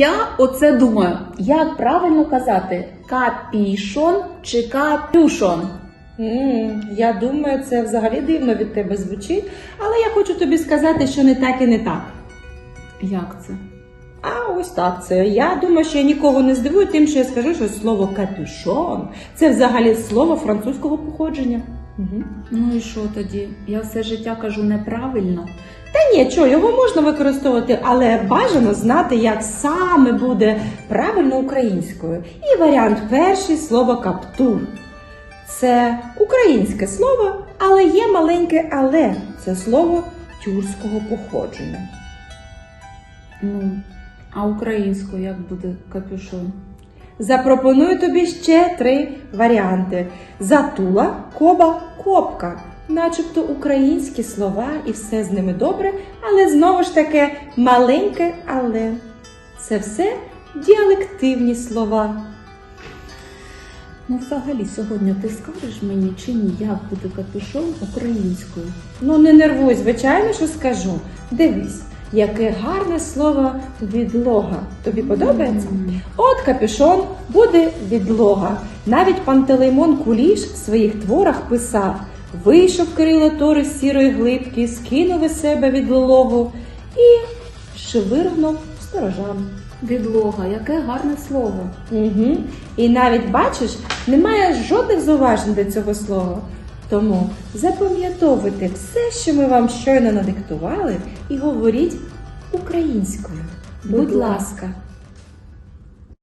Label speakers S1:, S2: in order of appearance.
S1: Я оце думаю, як правильно казати капішон чи капюшон?
S2: м я думаю, це взагалі дивно від тебе звучить, але я хочу тобі сказати, що не так і не так.
S1: Як це?
S2: А ось так це. Я думаю, що я нікого не здивую тим, що я скажу, що слово капюшон це взагалі слово французького походження. Угу.
S1: Ну і що тоді? Я все життя кажу неправильно.
S2: Та ні, що, його можна використовувати, але бажано знати, як саме буде правильно українською. І варіант перший слово каптур. Це українське слово, але є маленьке але. Це слово тюркського походження.
S1: Ну, а українською як буде капюшон?
S2: Запропоную тобі ще три варіанти: затула, коба, копка. Начебто українські слова і все з ними добре, але знову ж таки маленьке але. Це все діалективні слова.
S1: Ну, взагалі, сьогодні ти скажеш мені чи ні, як буде капюшон українською?
S2: Ну не нервуй, звичайно, що скажу. Дивись, яке гарне слово відлога. Тобі подобається? От капюшон буде відлога. Навіть Пантелеймон Куліш в своїх творах писав: вийшов Кирило Тори з сірої глибки, скинув із себе відлогу і швиргнув сторожам.
S1: Відлога, яке гарне слово.
S2: Угу. І навіть бачиш, немає жодних зауважень до цього слова. Тому запам'ятовуйте все, що ми вам щойно надиктували, і говоріть українською.
S1: Будь ласка.